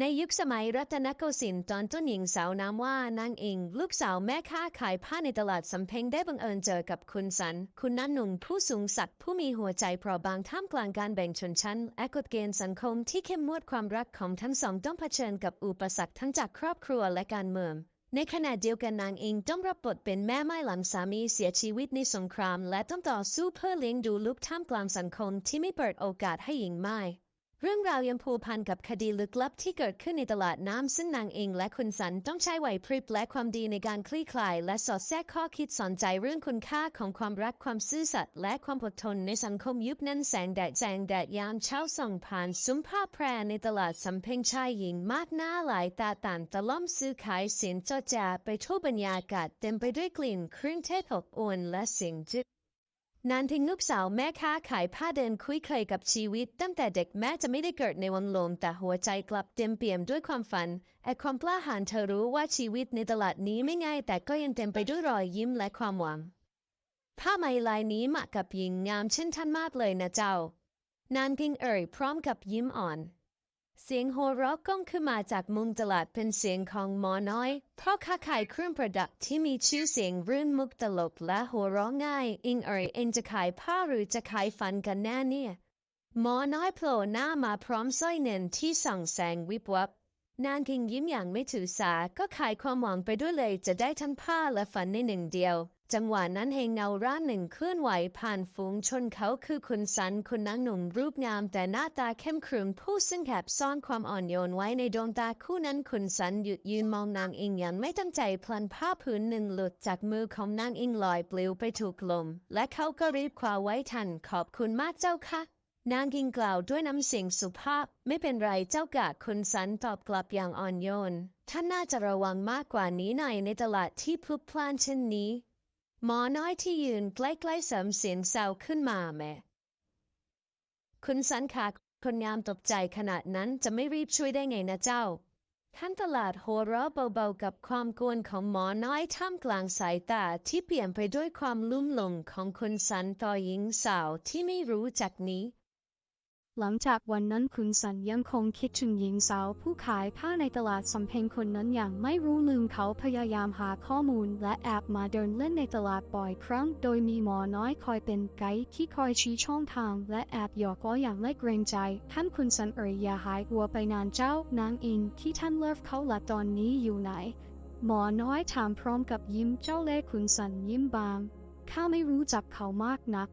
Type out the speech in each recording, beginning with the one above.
ในยุคสมัยรัตนโกสินทร์ตอนต้นหญิงสาวนามว่านางอิง ลูกสาวแม่ค้าขายผ้าในตลาดสำเพ็งได้บังเอิญเจอกับคุณสัน คุณนันหนุ่มผู้สูงศักดิ์ผู้มีหัวใจเปราะบางท่ามกลางการแบ่งชนชั้นและกฎเกณฑ์สังคมที่เข้มงวดความรักของทั้งสองต้องเผชิญกับอุปสรรคทั้งจากครอบครัวและการเมืองในขณะเดียวกันนางอิงต้องรับบทเป็นแม่ไม้หลังสามีเสียชีวิตในสงคราม และต้องต่อสู้เพื่อเลี้ยงดูลูกท่ามกลางสังคมที่ไม่เปิดโอกาสให้หญิงไม้ เรื่องราวยังผูกพันกับคดีลึกลับที่เกิดขึ้นในตลาดน้ำซึ่งนางเองและคุณสันต้องใช้ไหวพริบและความดีในการคลี่คลาย และสอดแทรกข้อคิดสอนใจเรื่องคุณค่าของความรักความซื่อสัตย์และความอดทนในสังคมยุคนั้นแสงแดดแสงแดดยามเช้าส่องผ่านซุ้มผ้าแพรในตลาดสำเพ็งชายหญิงมากหน้าหลายตาต่างตะล่อมซื้อขายเสียงจอแจไปทั่วบรรยากาศเต็มไปด้วยกลิ่นเครื่องเทศอบอวนและเสียงจึก นานทิ้งลูกสาวแม่ค้าขายผ้าเดินคุยเคยกับชีวิต ตั้งแต่เด็กแม้จะไม่ได้เกิดในวันลม แต่หัวใจกลับเต็มเปี่ยมด้วยความฝันแอบความกล้าหาญเธอรู้ว่าชีวิตในตลาดนี้ไม่ง่าย แต่ก็ยังเต็มไปด้วยรอยยิ้มและความหวัง ผ้าไหมลายนี้เหมาะกับหญิงงามเช่นท่านมากเลยนะเจ้านานพิงเอ่ยพร้อมกับยิ้มอ่อน เสียงโห่เราะก้องขึ้นมาจากมุมตลาดเป็นเสียงของหมอน้อยเพราะค้าขายเครื่องประดับที่มีชื่อเสียงรื่นมุกตลกและหัวเราะง่าย อิงเอ่ยเอ็งจะขายผ้าหรือจะขายฟันกันแน่เนี่ยหมอน้อยโผล่หน้ามาพร้อมสร้อยเงินที่ส่องแสงวิบวับนางคิงยิ้มอย่างไม่ถือสาก็ขายความหวังไปด้วยเลยจะได้ทั้งผ้าและฝันในหนึ่งเดียว จังหวะนั้นเฮงเงาร่างหนึ่งเคลื่อนไหวผ่านฝูงชนเขาคือคุณสันคุณนางหนุ่มรูปงามแต่หน้าตาเข้มขรึมผู้ซึ่งแอบซ่อนความอ่อนโยนไว้ในดวงตาคู่นั้นคุณสันหยุดยืนมองนางอิงอย่างไม่ตั้งใจพลันผ้าผืนหนึ่งหลุดจากมือของนางอิงลอยปลิวไปถูกลม และเขาก็รีบคว้าไว้ทันขอบคุณมากเจ้าค่ะนางกิงกล่าวด้วยน้ำเสียงสุภาพ ไม่เป็นไรเจ้ากะคุณสันตอบกลับอย่างอ่อนโยน ท่านน่าจะระวังมากกว่านี้หน่อยในตลาดที่พลุกพล่านเช่นนี้ หมอน้อยที่ยืนใกล้ๆเสริมเสียงแซวขึ้นมาแม่ คุณสันค่ะคนงามตกใจขนาดนั้นจะไม่รีบช่วยได้ไงนะเจ้าท่านตลาดหัวเราะเบาๆกับความกวนของหมอน้อยท่ามกลางสายตาที่เปลี่ยนไปด้วยความลุ่มหลงของคุณสันต่อหญิงสาวที่ไม่รู้จักนี้ หลังจากวันนั้นคุณสันยังคงคิดถึงหญิงสาวผู้ขายผ้าในตลาดสำเพ็งคนนั้นอย่างไม่รู้ลืมเขาพยายามหาข้อมูลและแอบมาเดินเล่นในตลาดบ่อยครั้ง โดยมีหมอน้อยคอยเป็นไกด์ที่คอยชี้ช่องทางและแอบหยอกล้ออย่างไม่เกรงใจ ท่านคุณสันเอ่ยอย่าหายหัวไปนานเจ้านางอินที่ท่านเลิฟเขาละตอนนี้อยู่ไหน หมอน้อยถามพร้อมกับยิ้มเจ้าเล่คุณสันยิ้มบางข้าไม่รู้จักเขามากนัก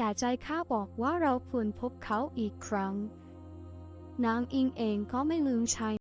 แต่ใจข้าบอกว่าเราควรพบเขาอีกครั้ง นางอิงเองก็ไม่ลืมชาย